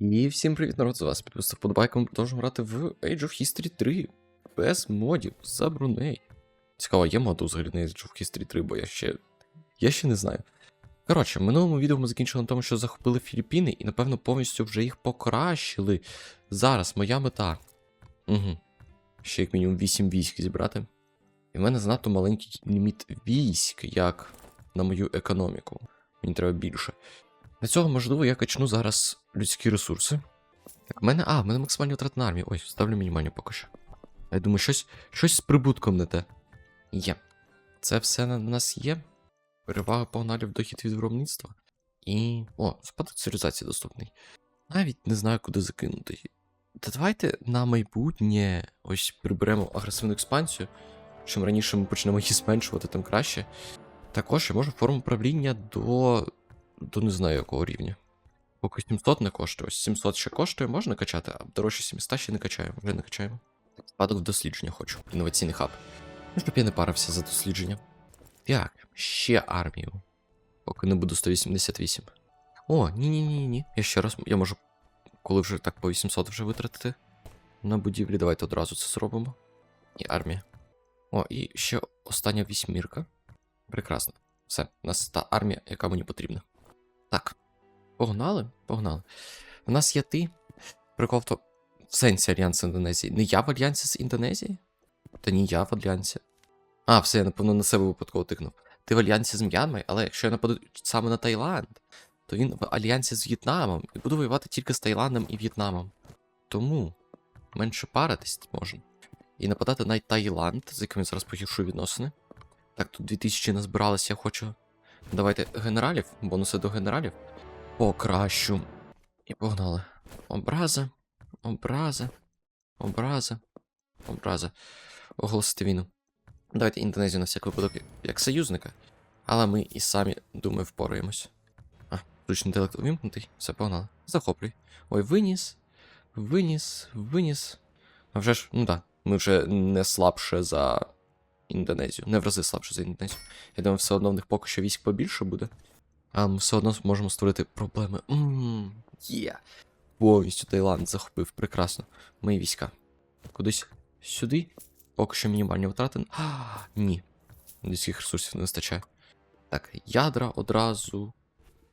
І всім привіт, народ, з вас підписав ми продовжуємо грати в Age of History 3 без модів за Бруней. Цікаво, є мод взагалі на Age of History 3, бо я ще. Я ще не знаю. Коротше, в минулому відео ми закінчили на тому, що захопили Філіппіни і, напевно, повністю вже їх покращили. Зараз моя мета. Угу. Ще як мінімум 8 військ зібрати. І в мене занадто маленький ліміт військ, як на мою економіку. Мені треба більше. Для цього, можливо, я качну зараз людські ресурси. Так, в мене. А, в мене максимальні втрати на армії. Ой, ставлю мінімальні поки що. Я думаю, щось щось з прибутком не те. Є. Це все на нас є. Перевага погнали в дохід від виробництва. І. О, спадок цивілізації доступний. Навіть не знаю, куди закинути. Та давайте на майбутнє ось приберемо агресивну експансію. Чим раніше ми почнемо її зменшувати, тим краще. Також я можу форму правління до. До не знаю якого рівня. Поки 700 не коштує. Ось 700 ще коштує, можна качати, а дорожче 700 ще не качаємо, вже не качаємо. Спадок в дослідження хочу. Інноваційний хаб. Ну, щоб я не парився за дослідження. Так, ще армію. Поки не буду 188. О, ні-ні-ні. ні Я ще раз. Я можу. Коли вже так по 800 вже витратити. На будівлі, давайте одразу це зробимо. І армія. О, і ще остання вісьмірка. Прекрасно. Все, у нас та армія, яка мені потрібна. Так. Погнали? Погнали. У нас є ти. Прикол, то В сенсі Альянс Індонезії. Не я в Альянсі з Індонезії? Та ні, я в Альянсі. А, все, я напевно на себе випадково тикнув. Ти в Альянсі з М'янмою, але якщо я нападу саме на Таїланд, то він в Альянсі з В'єтнамом і буду воювати тільки з Таїландом і В'єтнамом. Тому менше паритись можна. І нападати на Таїланд, з яким я зараз погіршую відносини. Так, тут 2000 назбиралося, я хочу. Давайте генералів, бонуси до генералів. Покращу. І погнали. Образа, образа, образа, образа. Оголосити війну. Давайте Індонезію на всяк випадок як союзника. Але ми і самі, думаю, впораємось. А, штучний інтелект увімкнутий. Все, погнали. Захоплюй. Ой, виніс. Виніс, виніс. А вже ж, ну так, ми вже не слабше за Індонезію. Не в рази слабше за Індонезію. Я думаю, все одно в них поки що військ побільше буде. А ми все одно можемо створити проблеми. Ммм, є. Повністю Таїланд захопив. Прекрасно. Мої війська. Кудись сюди. Поки що мінімальні втрати. А, ні. Людських ресурсів не вистачає. Так, ядра одразу.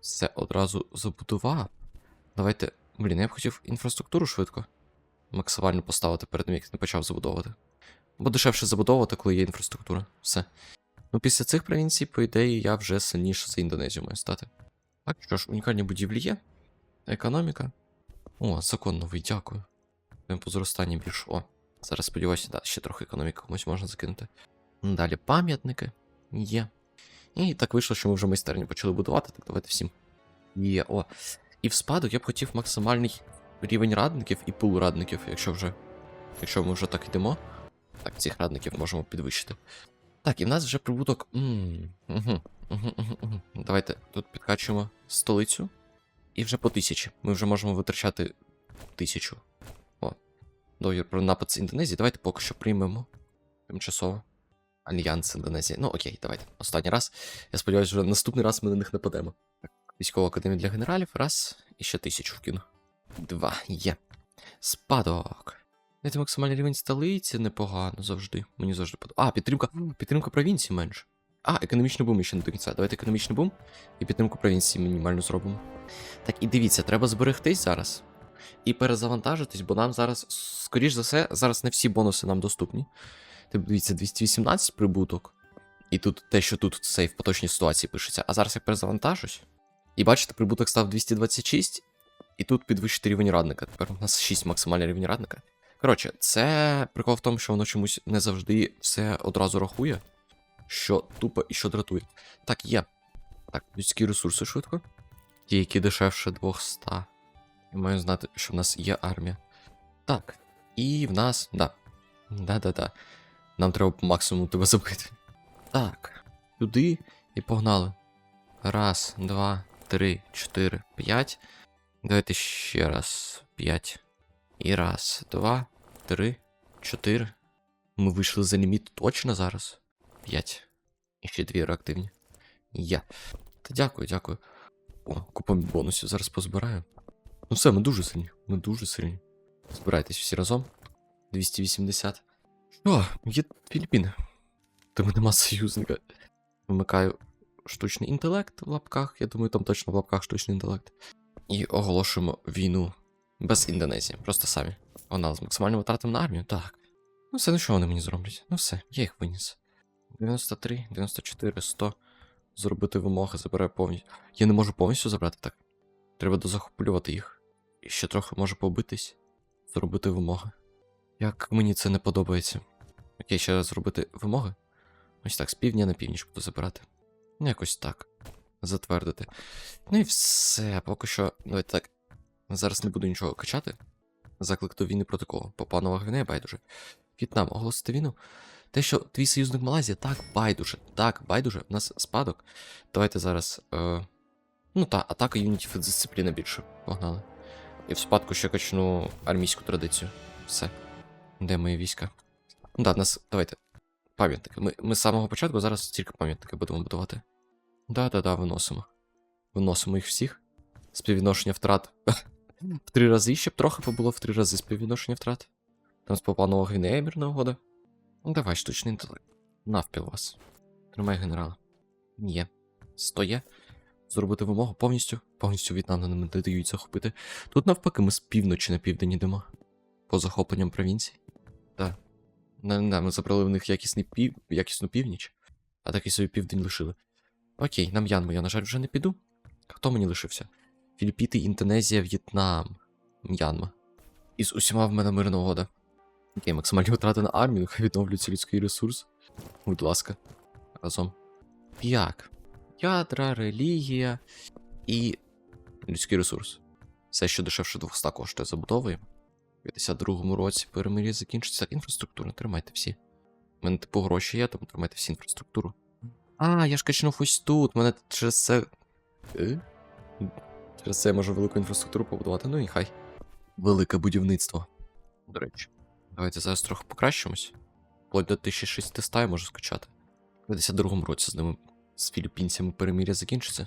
Все одразу забудував. Давайте. Блін, я б хотів інфраструктуру швидко. Максимально поставити перед тим, як не почав забудовувати. Бо дешевше забудовувати, коли є інфраструктура. Все. Ну, після цих провінцій, по ідеї, я вже сильніше за Індонезію маю стати. Так, що ж, унікальні будівлі є. Економіка. О, закон новий, дякую. Темпо зростання більш. О, зараз сподіваюся, да, ще трохи економіки комусь можна закинути. Далі пам'ятники є. І так вийшло, що ми вже майстерню почали будувати, так давайте всім. Є, о. І в спадок я б хотів максимальний рівень радників і пул радників, якщо вже. Якщо ми вже так йдемо. Так, цих радників можемо підвищити. Так, і в нас вже прибуток. Давайте тут підкачуємо столицю. І вже по тисячі. Ми вже можемо витрачати тисячу. О. Договір про напад з Індонезії. Давайте поки що приймемо. Тимчасово. Альянс Індонезії. Ну окей, давайте. Останній раз. Я сподіваюся, вже наступний раз ми на них нападемо. Так, Військова академія для генералів. Раз. І ще тисячу вкину. Два. Є. Спадок. Знаєте, максимальний рівень столиці непогано завжди. Мені завжди подобається. А, підтримка. Підтримка провінції менше. А, економічний бум ще не до кінця. Давайте економічний бум і підтримку провінції мінімально зробимо. Так, і дивіться, треба зберегтись зараз. І перезавантажитись, бо нам зараз, скоріш за все, зараз не всі бонуси нам доступні. Типу, дивіться, 218 прибуток. І тут те, що тут сейф в поточній ситуації пишеться. А зараз я перезавантажусь. І бачите, прибуток став 226. І тут підвищити рівень радника. Тепер у нас 6 максимальний рівень радника. Коротше, це прикол в тому, що воно чомусь не завжди все одразу рахує. Що тупо і що дратує. Так, є. Так, людські ресурси швидко. Ті, які дешевше 200. Я маю знати, що в нас є армія. Так. І в нас. Да. Да-да-да. Нам треба по максимуму тебе забити. Так. Туди і погнали. Раз, два, три, чотири, п'ять. Давайте ще раз. П'ять. І раз, два, три, чотири. Ми вийшли за ліміт точно зараз. П'ять. І ще дві реактивні. Я. Та дякую, дякую. О, купа бонусів зараз позбираю. Ну все, ми дуже сильні. Ми дуже сильні. Збирайтесь всі разом. 280. Що, є Філіппіни. Тому нема союзника. Вимикаю штучний інтелект в лапках. Я думаю, там точно в лапках штучний інтелект. І оголошуємо війну без Індонезії. Просто самі. Вона з максимальним витратом на армію? Так. Ну все, ну що вони мені зроблять? Ну все, я їх виніс. 93, 94, 100. Зробити вимоги, забираю повністю. Я не можу повністю забрати так. Треба дозахоплювати їх. І ще трохи може побитись. Зробити вимоги. Як мені це не подобається. Окей, ще раз зробити вимоги. Ось так, з півдня на північ буду забирати. Ну, якось так. Затвердити. Ну і все, поки що. Давайте так. Зараз не буду нічого качати. Заклик до війни проти кого? Попанова Гвінея байдуже. В'єтнам, оголосити війну. Те, що твій союзник Малайзія, так, байдуже. Так, байдуже, у нас спадок. Давайте зараз. Е... Ну та, атака юнітів і дисципліна більше. Погнали. І в спадку ще качну армійську традицію. Все. Де мої війська? Ну да, нас. Давайте. Пам'ятники. Ми, ми з самого початку зараз тільки пам'ятники будемо будувати. Да-да-да, виносимо. Виносимо їх всіх. Співвідношення втрат. в три рази, щоб трохи побуло в три рази співвідношення втрат. Там з Папанова Гвінея мирна угода. Ну давай, штучний інтелект. Навпіл вас. Тримай генерала. Є. Стоє. Зробити вимогу повністю. Повністю В'єтнам не дають захопити. Тут навпаки ми з півночі на південь йдемо. По захопленням провінцій. Так. Не, не, ми забрали в них якісний пів... якісну північ, а такий собі південь лишили. Окей, на М'янму я, на жаль, вже не піду. Хто мені лишився? Філіппіти, Індонезія, В'єтнам, М'янма. І з усіма в мене мирна угода. Окей, максимальні витрати на армію, нехай відновлюється людський ресурс. Будь ласка. Разом. Як? Ядра, релігія і людський ресурс. Все, що дешевше 200 коштує, забудовуємо. У 52-му році перемир'я закінчиться. Інфраструктура, тримайте всі. У мене типу гроші є, тому тримайте всі інфраструктуру. А, я ж качнув ось тут. Мене через це. Через це я можу велику інфраструктуру побудувати. Ну і хай. Велике будівництво. До речі. Давайте зараз трохи покращимось. Вплоть до 1600 я можу скачати. У 52-му році з ними з філіппінцями перемир'я закінчиться.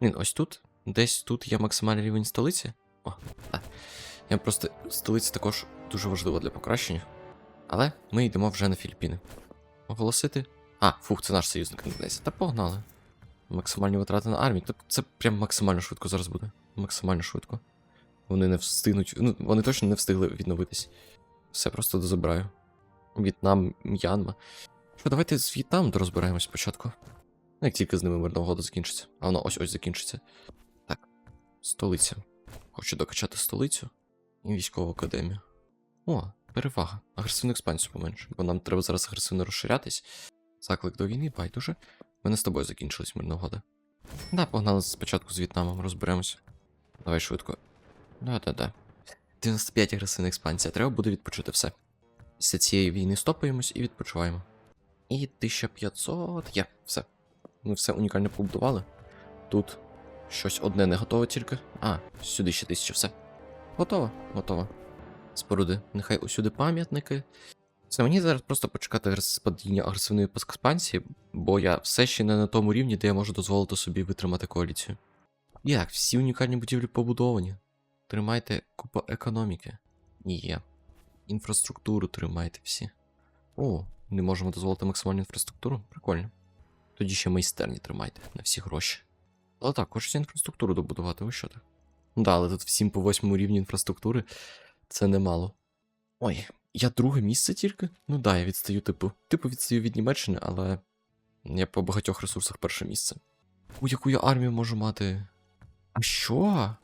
Блін, ось тут. Десь тут є максимальний рівень столиці. О, так. Я просто столиця також дуже важлива для покращення. Але ми йдемо вже на Філіппіни. Оголосити. А, фух, це наш союзник Індонезія. Та погнали. Максимальні витрати на армію. Так це прям максимально швидко зараз буде. Максимально швидко. Вони не встигнуть. Ну, вони точно не встигли відновитись. Все просто дозабираю. В'єтнам, М'янма. Що, давайте з В'єтнамом дорозбираємось спочатку. Ну, Як тільки з ними мирна угода закінчиться. А воно ось ось закінчиться. Так. Столиця. Хочу докачати столицю і військову академію. О, перевага. Агресивну експансію поменше, бо нам треба зараз агресивно розширятись. Заклик до війни, байдуже. Мене з тобою закінчилась мирна угода. Да, погнали спочатку з В'єтнамом, розберемося. Давай швидко. Да-да-да. 95 агресивна експансія, треба буде відпочити все. Після цієї війни стопаємось і відпочиваємо. І 1500. Є, все. Ми все унікально побудували. Тут щось одне не готове тільки. А, сюди ще тисяча, все. Готово, готово. Споруди, нехай усюди пам'ятники. Це мені зараз просто почекати падіння агресивної експансії, бо я все ще не на тому рівні, де я можу дозволити собі витримати коаліцію. Як, всі унікальні будівлі побудовані. Тримайте купу економіки. Є. Інфраструктуру тримайте всі. О, не можемо дозволити максимальну інфраструктуру? Прикольно. Тоді ще майстерні тримайте на всі гроші. Але так, хочеться інфраструктуру добудувати, ви що так? Ну да, але тут всім по восьмому рівні інфраструктури це немало. Ой, я друге місце тільки? Ну да, я відстаю, типу. Типу відстаю від Німеччини, але я по багатьох ресурсах перше місце. У яку я армію можу мати? А що?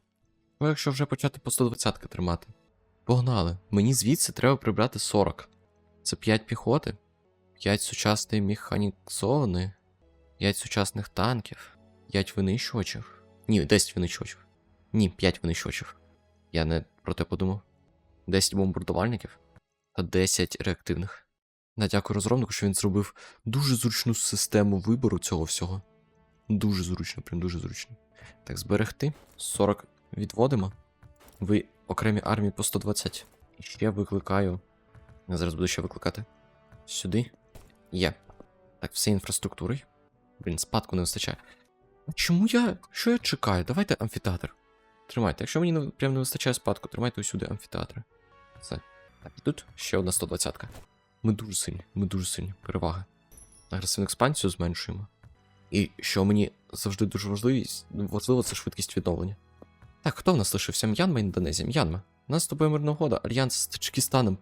Що якщо вже почати по 120 тримати? Погнали. Мені звідси треба прибрати 40. Це 5 піхоти, 5 сучасної механізованої, 5 сучасних танків, 5 винищувачів. Ні, 10 винищувачів. Ні, 5 винищувачів. Я не про те подумав. 10 бомбардувальників 10 реактивних. На дякую розробнику, що він зробив дуже зручну систему вибору цього всього. Дуже зручно, прям дуже зручно. Так, зберегти. 40 відводимо. Ви окремі армії по 120. І ще викликаю. Я зараз буду ще викликати. Сюди. Є. Так, все інфраструктури. Блін, спадку не вистачає. А чому я. Що я чекаю? Давайте амфітеатр. Тримайте. Якщо мені прям не вистачає спадку, тримайте усюди амфітеатри. Все. Так, і тут ще одна 120-ка. Ми дуже сильні, ми дуже сильні. Перевага. Агресивну експансію зменшуємо. І що мені завжди дуже важливість, важливо, це швидкість відновлення. Так, хто в нас лишився? М'янма, Індонезія. М'янма. У нас з тобою мирна угода. Альянс з Таджикистаном.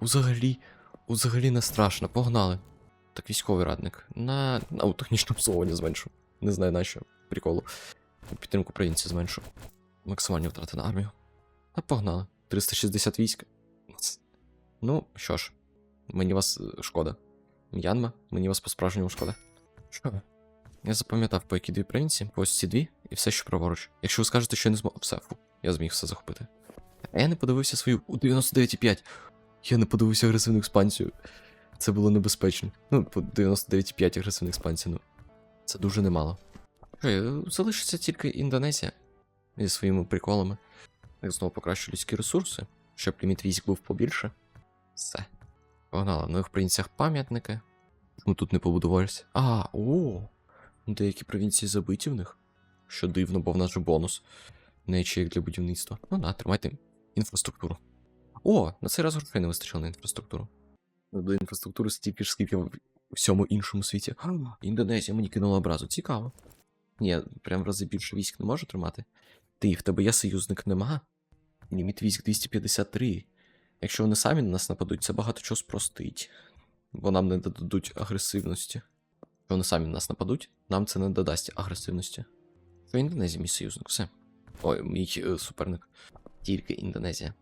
Взагалі, взагалі не страшно. Погнали. Так, військовий радник. На. на у технічне обслуговування зменшу. Не знаю на що. Приколу. Підтримку провінції зменшу. Максимальні втрати на армію. Та погнали. 360 військ. Ну, що ж, мені вас е, шкода. М'янма, мені вас по-справжньому шкода. Що? Я запам'ятав, по які дві провінції, по ось ці дві, і все, що праворуч. Якщо ви скажете, що я не змог. Все, фу, я зміг все захопити. А я не подивився свою у 99,5. Я не подивився агресивну експансію. Це було небезпечно. Ну, по 99,5 агресивна експансія, ну. Це дуже немало. Що, е, залишиться тільки Індонезія зі своїми приколами. Так знову покращу людські ресурси, щоб ліміт військ був побільше. Все. Погнали, нових провінціях пам'ятники. Чому тут не побудувалися? А, о! Деякі провінції забиті в них. Що дивно, бо в нас же бонус. Не як для будівництва. Ну да, тримайте інфраструктуру. О, на цей раз грошей не вистачило на інфраструктуру. До інфраструктури стільки ж, скільки в всьому іншому світі. Індонезія мені кинула образу. Цікаво. Ні, прям в рази більше військ не можу тримати. Ти, в тебе є союзник нема. Ліміт військ 253. Якщо вони самі на нас нападуть, це багато чого спростить. Бо нам не додадуть агресивності. Якщо вони самі на нас нападуть, нам це не додасть агресивності. Що Індонезія, мій союзник, все. Ой, мій е, суперник. Тільки Індонезія.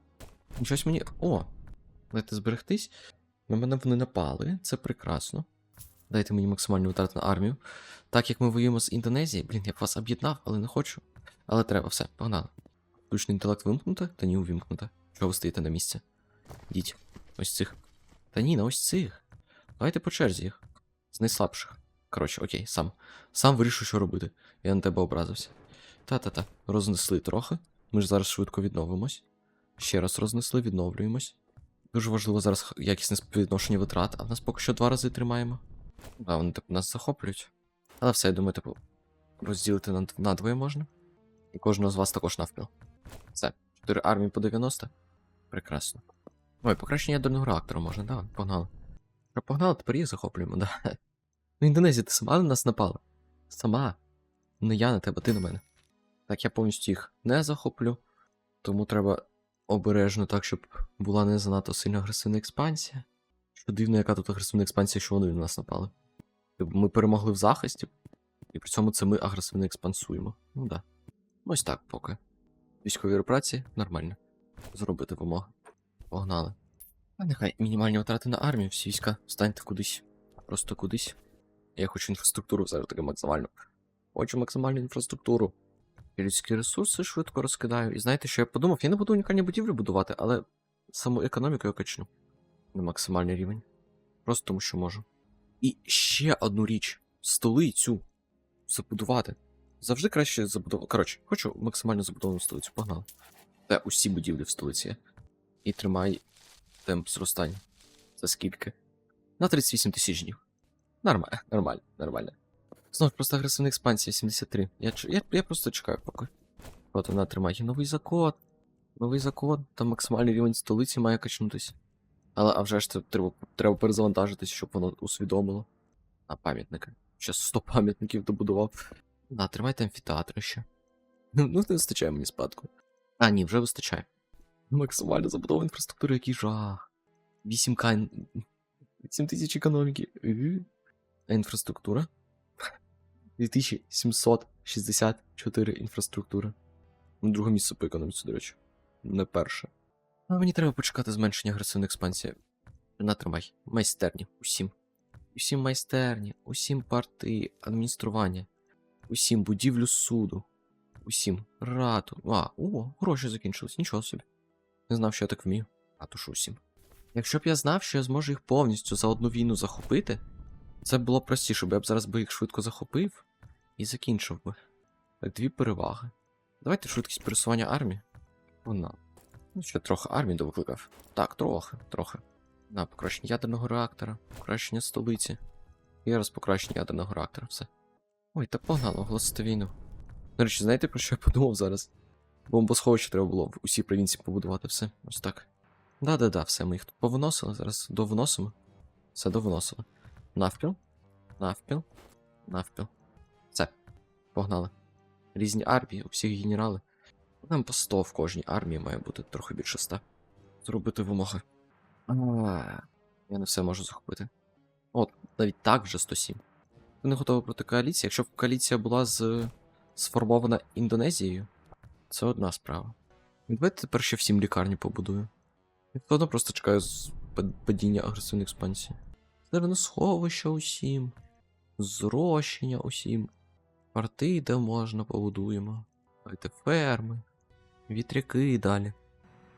Щось мені. О! Дайте зберегтись. На мене вони напали, це прекрасно. Дайте мені максимальну витрату на армію. Так як ми воюємо з Індонезією, блін, я б вас об'єднав, але не хочу. Але треба, все, погнали. Штучний інтелект вимкнути, та ні, увімкнути. Чого ви стоїте на місці? Йдіть. Ось цих. Та ні, на ось цих. Давайте по черзі їх. З найслабших. Коротше, окей, сам. Сам вирішу, що робити. Я на тебе образився. Та-та-та. Рознесли трохи. Ми ж зараз швидко відновимось. Ще раз рознесли, відновлюємось. Дуже важливо зараз якісне співвідношення витрат, а в нас поки що два рази тримаємо. Да, вони типу нас захоплюють. Але все, я думаю, типу, розділити на надвоє можна. І кожного з вас також навпіл. Все, 4 армії по 90. Прекрасно. Ой, покращення ядерного реактора можна, да, погнали. Погнали, тепер їх захоплюємо, да. Ну, Індонезія, ти сама на нас напала? Сама. Не я на тебе, ти на мене. Так, я повністю їх не захоплю. Тому треба обережно так, щоб була не занадто сильна агресивна експансія. Що дивно, яка тут агресивна експансія, що вони на нас напали. Тобто ми перемогли в захисті, і при цьому це ми агресивно експансуємо. Ну да. Ось так поки. Військові операції нормально. Зробити вимоги. Погнали. А нехай мінімальні витрати на армію, всі війська станьте кудись. Просто кудись. Я хочу інфраструктуру ж таки максимальну. Хочу максимальну інфраструктуру. І людські ресурси швидко розкидаю. І знаєте, що я подумав? Я не буду унікальні будівлі будувати, але саму економіку я качну. На максимальний рівень. Просто тому, що можу. І ще одну річ: столицю забудувати. Завжди краще забудувати. Коротше, хочу максимально забудовану столицю. Погнали. Та усі будівлі в столиці. І тримай темп зростання. За скільки? На 38 тисяч днів. Нормально, нормально, нормально. Знов просто агресивна експансія 73. Я, я, я просто чекаю поки. От вона тримає новий закон. Новий закон, там максимальний рівень столиці має качнутися. Але а вже ж треба, треба перезавантажитись, щоб воно усвідомило. А пам'ятники. Ще 100 пам'ятників добудував. На, тримайте амфітеатри ще. Ну, ну не вистачає мені спадку. А, ні, вже вистачає. Максимально забудова інфраструктури, який жах. 8к. ін- 8 тисяч економіки. А інфраструктура? 2764 інфраструктури. Ну, Друге місце по економіці, до речі. Не перше. Але мені треба почекати зменшення агресивної експансії. Натримай. Майстерні. Усім. Усім майстерні, усім парти, адміністрування, усім будівлю суду, усім рату. А, о, гроші закінчились, нічого собі. Не знав, що я так вмію. А то усім. Якщо б я знав, що я зможу їх повністю за одну війну захопити, це б було простіше, бо я б зараз би їх швидко захопив і закінчив би. Дві переваги. Давайте швидкість пересування армії. Вона. Ну, ще трохи армії довикликав. Так, трохи, трохи. На, покращення ядерного реактора, покращення столиці. І раз покращення ядерного реактора, все. Ой, та погнало оголосити війну. До речі, знаєте, про що я подумав зараз? Бомбосховище треба було в усій провінції побудувати все. Ось так. Да-да-да, все, ми їх тут повиносили. Зараз довиносимо. Все довиносили. Навпіл. Навпіл. Навпіл. Все. Погнали. Різні армії, у всіх генерали. Нам по 100 в кожній армії має бути трохи більше 100. Зробити вимоги. А, я не все можу захопити. От, навіть так вже 107. Ти не готовий проти коаліції. Якщо б коаліція була з... сформована Індонезією, це одна справа. Давайте тепер ще всім лікарні побудую. Я одно просто чекаю з падіння агресивної експансії. Зерносховища усім. Зрощення усім. Порти, де можна, побудуємо. Давайте ферми, вітряки і далі.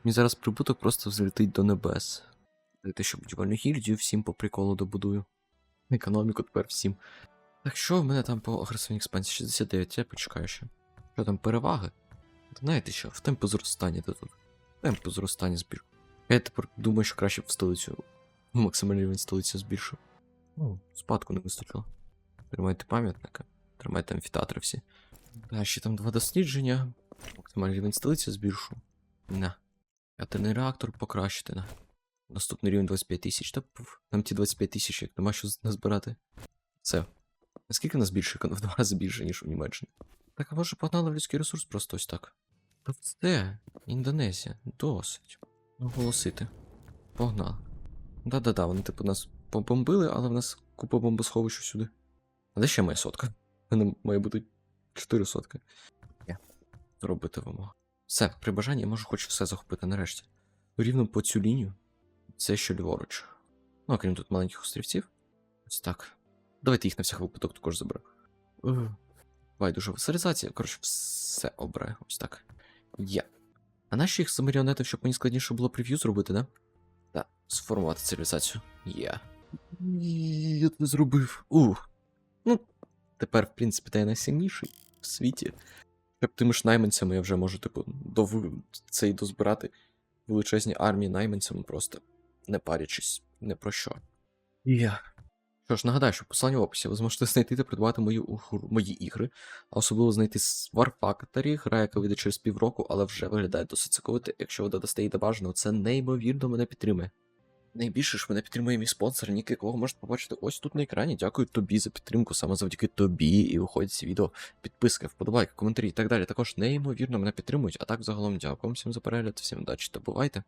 Мені зараз прибуток просто взлетить до небес. Давайте ще будівельну гільдію всім по приколу добудую. Економіку тепер всім. Так що в мене там по агресивній експансії 69, я почекаю ще. Що там, переваги? Знаєте що, в темпу зростання де тут. Темпу зростання збільшу. Я тепер думаю, що краще в столицю. Максимальний рівень столиці збільшив. Ну, спадку не вистачило. Тримайте пам'ятника, тримайте амфітеатри всі. А ще там два дослідження. Максимальний рівень столиці збільшу. На. Ядерний реактор покращити на. Наступний рівень 25 тисяч. Та нам ті 25 тисяч, як нема що назбирати. Все. Наскільки нас більше? В два рази більше, ніж у Німеччині. Так, а може погнали в людський ресурс просто ось так. Це Індонезія. Досить. Оголосити. Погнали. Да-да-да, вони типу нас побомбили, але в нас купа бомбосховищ сюди. А де ще моя сотка? У мене має бути 4 сотки. Є. Зробити вимогу. Все, при бажанні я можу хоч все захопити нарешті. Рівно по цю лінію. Це що ліворуч. Ну, окрім тут маленьких острівців. Ось так. Давайте їх на всяк випадок також заберу. Байдуже васалізація. Коротше, все обре. Ось так. Є. А наші їх замаріонетив, щоб мені складніше було прев'ю зробити, да? Так, сформувати цивілізацію. Є. Я це зробив. Ух. Ну, тепер, в принципі, та я найсильніший в світі. Щоб тими ж найманцями я вже можу, типу, дов... цей дозбирати величезні армії найманцями просто не парячись не про що. Я. Що ж, нагадаю, що в посиланні в описі ви зможете знайти та придбати угру- мої ігри, а особливо знайти War Factory, гра, яка вийде через півроку, але вже виглядає досить цікавито. Якщо ви додасте її до бажаного, це неймовірно мене підтримує. Найбільше ж мене підтримує мій спонсор, нік якого можете побачити ось тут на екрані. Дякую тобі за підтримку, саме завдяки тобі і виходять ці відео. Підписка, вподобайки, коментарі і так далі. Також неймовірно мене підтримують. А так загалом дякую всім за перегляд, всім удачі та бувайте.